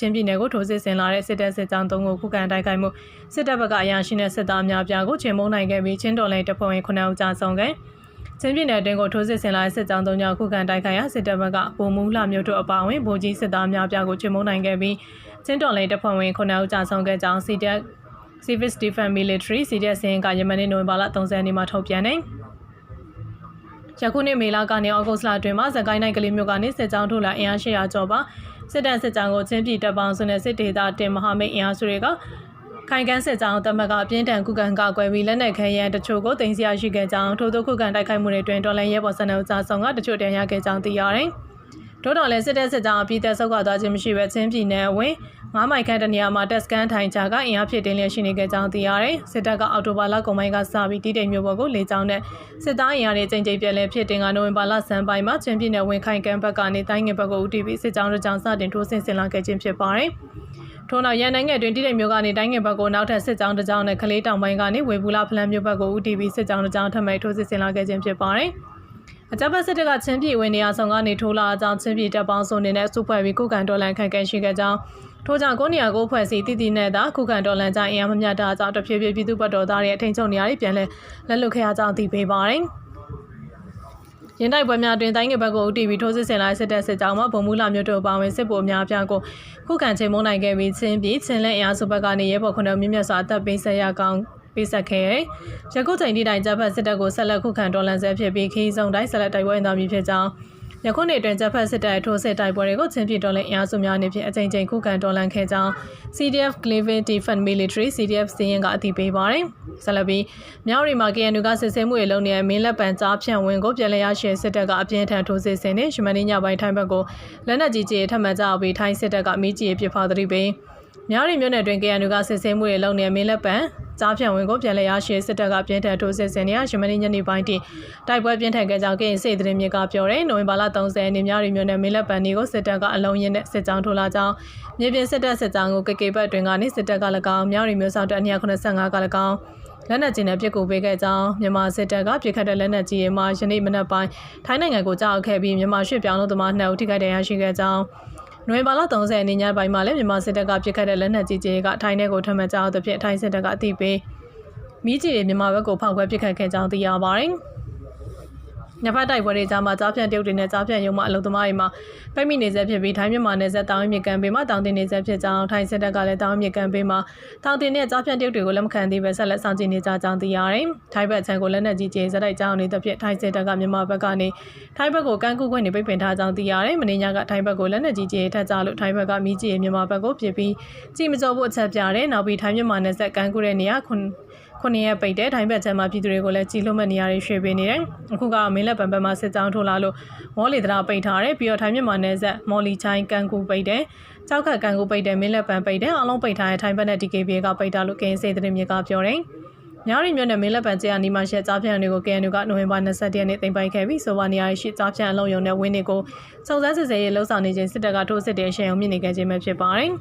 ချင်းပြည်နယ်ကိုထိုးစစ်ဆင်လာတဲ့စစ်တပ်စစ်ကြောင်း၃ကိုခုခံတိုက်ခိုက်မှုစစ်တပ်ဘက်ကအရာရှိနဲ့စစ်သားအများပြားကိုချင်းမုံနိုင်ခဲ့ပြီးချင်းတော်လိုင်းတပ်ဖွဲ့ဝင်9ဦးကြာဆုံးခဲ့ချင်းပြည်နယ်အတွင်းကိုထိုးစစ်ဆင်လာတဲ့စစ်ကြောင်း၃ကြောင့်ခုခံတိုက်ခိုက်ရာစစ်တပ်ဘက်ကပုံမူလှမျိုးတို့အပါအဝင်ဗိုလ်ကြီးစစ်သားအများပြားကိုချင်းမုံနိုင်ခဲ့ပြီးချင်းတော်လိုင်းတပ်ဖွဲ့ဝင်9ဦးကြာဆုံးခဲ့ကြောင်းစီတပ် Civil Defense Military CDF စင်ကယမန်နေ့နိုဝင်ဘာလ30ရက်နေ့မှာထုတ်ပြန်တယ်။ယခုနှစ်မေလကနေဩဂုတ်လအတွင်းမှာစကိုင်းတိုင်းကလေးမျိုးကနေစစ်ကြောင်းထုတ်လာအင်အား800ကျော်ပါ စစ်တပ်စစ်ကြောင်းကိုချင်းပြည်တပ်ပေါင်းစုနဲ့စစ်ဒေသတင်မဟာမိတ်အင်အားစုတွေကခိုင်ကန်းစစ်ကြောင်းတမကအပြင်းထန်ကုကန်ကကွယ်ပြီးလက်နက်ခဲယမ်းတချို့ကိုတင်စီရရှိခဲ့ကြောင်းထို့သောခုကန်တိုက်ခိုက်မှုတွေတွင်တော်လန်ရဲဘော်စနအကြဆောင်ကတချို့တန်ရခဲ့ကြောင်းသိရတယ်။ တို့တော်လည်းစစ်တပ်စစ်ကြောင်းအပြည့်သက်ဆုတ်ခွာသွားခြင်းမရှိဘဲချင်းပြည်နယ်ဝင်9မိုင်ခန့်တနေရာမှာတက်စကန်ထိုင်ချကအင်အားဖြစ်တင်လျက်ရှိနေကြကြောင်းသိရတယ်။စစ်တပ်ကအော်တိုဘာလကုန်ပိုင်းကစပြီးတိတိမ်မျိုးပေါ်ကိုလေကြောင်းနဲ့စစ်သားအင်အားတွေချိန်ချိန်ပြက်လဲဖြစ်တင်ကနိုဝင်ဘာလဆန်းပိုင်းမှာချင်းပြည်နယ်ဝင်ခိုင်ကမ်းဘက်ကနေတိုင်းငယ်ဘက်ကိုဦးတည်ပြီးစစ်ကြောင်းတို့ကြောင့်စတင်ထိုးဆင်းဆင်လာခဲ့ခြင်းဖြစ်ပါတယ်။ထို့နောက်ရန်နိုင်ငံတွင်တိတိမ်မျိုးကနေတိုင်းငယ်ဘက်ကိုနောက်ထပ်စစ်ကြောင်းတစ်ကြောင်းနဲ့ကလေးတောင်ပိုင်းကနေဝေဘူးလာဖလန်မျိုးဘက်ကိုဦးတည်ပြီးစစ်ကြောင်းတစ်ကြောင်းထပ်မံထိုးစစ်ဆင်လာခဲ့ခြင်းဖြစ်ပါတယ်။ အကြမ်းဖက်စစ်တပ်ကချင်းပြည်ဝင်နေရာဆောင်ကနေထိုးလာကြောင်းချင်းပြည်တပ်ပေါင်းစုံနေနဲ့စုဖွဲ့ပြီးကုကန်ဒေါ်လန်ခံကန်ရှိခဲ့ကြောင်းထို့ကြောင့်ကိုနေရာကိုဖွဲ့စည်းတည်တည်နဲ့သာကုကန်ဒေါ်လန်ကြအင်အားမမျှတာကြောင့်တဖြည်းဖြည်းပြည်သူ့ဘက်တော်သားတွေအထင်ချုပ်နေရာတွေပြန်လဲလက်လွတ်ခဲ့ရကြောင်းသိပေးပါတယ်။ရင်တိုက်ပွဲများတွင်တိုင်းငယ်ဘက်ကိုဦးတည်ပြီးထိုးစစ်ဆင်လာစစ်တပ်စစ်ကြောင်းမှဗုံမှုလာမျိုးတို့ပါဝင်စစ်ဗိုလ်များပြားကိုခုခံချိန်မုန်းနိုင်ခဲ့ပြီးချင်းပြည်ချင်းလက်အင်အားစုဘက်ကနေရဲဘော်ခုနှစ်မြင့်မြတ်စွာအသက်ပေးဆက်ရကောင်း ပေးဆက်ခဲ့ရယ်။ရကုချိန်ဒီတိုင်ဂျပန်စစ်တပ်ကိုဆက်လက်ခုခံတော်လှန်ဆဲဖြစ်ပြီးခီးစုံတိုင်းဆက်လက်တိုက်ပွဲဝင်သွားမည်ဖြစ်ကြောင်းယခုနှစ်အတွင်းဂျပန်စစ်တပ်ထိုးစစ်တိုက်ပွဲတွေကိုချင်းပြည်တော်လှန်အင်အားစုများအနေဖြင့်အကြိမ်ကြိမ်ခုခံတော်လှန်ခဲ့ကြောင်း CDF Cleveland Defense Military CDF စီရင်ကအတည်ပြုပါတယ်။ဆက်လက်ပြီးမြောက်ရီမှာ KNU ကစစ်ဆေးမှုတွေလုပ်နေတဲ့မင်းလက်ပံကြားဖြန့်ဝင်ကိုပြည်လည်ရရှိစစ်တပ်ကအပြင်းထန်ထိုးစစ်ဆင်နေရှမနီညပိုင်းထိုင်းဘက်ကိုလက်နက်ကြီးကြီးထပ်မံကြောက်ပြီးထိုင်းစစ်တပ်ကမိကြီးပစ်ဖောက်သတိပေးမြောက်ရီမြို့နယ်တွင် KNU ကစစ်ဆေးမှုတွေလုပ်နေတဲ့မင်းလက်ပံ ကြားဖြန့်ဝင်ကိုပြန်လည်ရရှိစစ်တပ်ကပြင်းထန်ထိုးစစ်ဆင်နေရရှမနီညနေပိုင်းတိတိုက်ပွဲပြင်းထန်ခဲ့ကြောင်းကရင်စေသတင်းမြစ်ကပြောတယ်နိုဝင်ဘာလ30ရက်နေ့ညရီမြို့နယ်မင်းလက်ပံဒီကိုစစ်တပ်ကအလုံးရင်းနဲ့စစ်ကြောင်းထိုးလာကြောင်းမြေပြင်စစ်တပ်စစ်ကြောင်းကိုကေကေဘတ်တွင်ကနေစစ်တပ်က၎င်းမြောက်ရီမြို့ဆောင်တပ်285က၎င်းလက်နက်ကြီးနဲ့ပြစ်ကူပေးခဲ့ကြောင်းမြန်မာစစ်တပ်ကပြစ်ခတ်တဲ့လက်နက်ကြီးတွေမှာယနေ့မနက်ပိုင်းထိုင်းနိုင်ငံကိုကြောက်ခဲ့ပြီးမြန်မာရွှေ့ပြောင်းလို့သမား2ဦးထိခိုက်ဒဏ်ရာရှိခဲ့ကြောင်း နိုဝင်ဘာလ30ရက်နေ့ညပိုင်းမှာလည်းမြန်မာစစ်တပ်ကပြစ်ခတ်တဲ့လက်နက်ကြီးကြီးကထိုင်းနယ်ကိုထမှန်ကြောက်တဲ့ဖြင့်ထိုင်းစစ်တပ်ကအသိပေးမိကြီးတွေမြန်မာဘက်ကိုဖောက်ခွဲပစ်ခတ်ခဲ့ကြောင်းသိရပါတယ်။ ညဖက်တိုက်ပွဲတွေကြားမှာကြားဖြန့်တရုတ်တွေနဲ့ကြားဖြန့်ရုံမှအလုံသမားတွေမှာပိတ်မိနေစေဖြစ်ပြီးထိုင်းမြန်မာနယ်စပ်တောင်မြစ်ကန်ပေးမှာတောင်တင်နေစေဖြစ်ကြောင်းထိုင်းစစ်တပ်ကလည်းတောင်မြစ်ကန်ပေးမှာတောင်တင်နဲ့ကြားဖြန့်တရုတ်တွေကိုလက်မခံသေးပဲဆက်လက်ဆောင်ကြည့်နေကြကြောင်းသိရတယ်။ထိုင်းဘက်ခြမ်းကိုလက်နက်ကြီးကျေဇက်တိုက်ကြောင်းနေတဲ့ဖြစ်ထိုင်းစစ်တပ်ကမြန်မာဘက်ကနေထိုင်းဘက်ကိုကန့်ကူခွင့်နေပိတ်ပင်ထားကြောင်းသိရတယ်။မင်းညကထိုင်းဘက်ကိုလက်နက်ကြီးကျေထက်ကြလို့ထိုင်းဘက်ကမိကြီးမြန်မာဘက်ကိုဖြစ်ပြီးကြည်မကျော်ဖို့အချက်ပြတယ်။နောက်ပြီးထိုင်းမြန်မာနယ်စပ်ကန့်ကူတဲ့နေရာခွန် ခုနှစ်ရက်ပိတ်တဲ့ထိုင်းဘက်ချမ်းမှာပြည်သူတွေကိုလည်းကြီးလုံးမဲ့နေရာတွေရွှေ့ပေးနေတယ်။အခုကမင်းလက်ပံဘက်မှာစစ်ကြောင်းထိုးလာလို့မော်လီတရာပိတ်ထားတယ်ပြီးတော့ထိုင်းမြန်မာနယ်စပ်မော်လီချိုင်းကန်ကူပိတ်တယ်။ကြောက်ခတ်ကန်ကူပိတ်တယ်မင်းလက်ပံပိတ်တယ်အလုံးပိတ်ထားတဲ့ထိုင်းဘက်နဲ့ DKB ကပိတ်တာလို့ကင်းစေတဲ့မြေကပြောတယ်။များရီမြို့နယ်မင်းလက်ပံကျဲအနီးမှာရှက်ကြားဖြန့်တွေကို KNU ကနိုဝင်ဘာ22ရက်နေ့တင်ပိုင်ခဲ့ပြီးဆိုပါနေရာရှိကြားဖြန့်အလုံးယုံတဲ့ဝင်းတွေကိုစုံစမ်းစစ်ဆေးရေးလှုပ်ဆောင်နေခြင်းစစ်တပ်ကထိုးစစ်တဲ့အရှိန်အုံမြင့်နေခဲ့ခြင်းပဲဖြစ်ပါတယ်။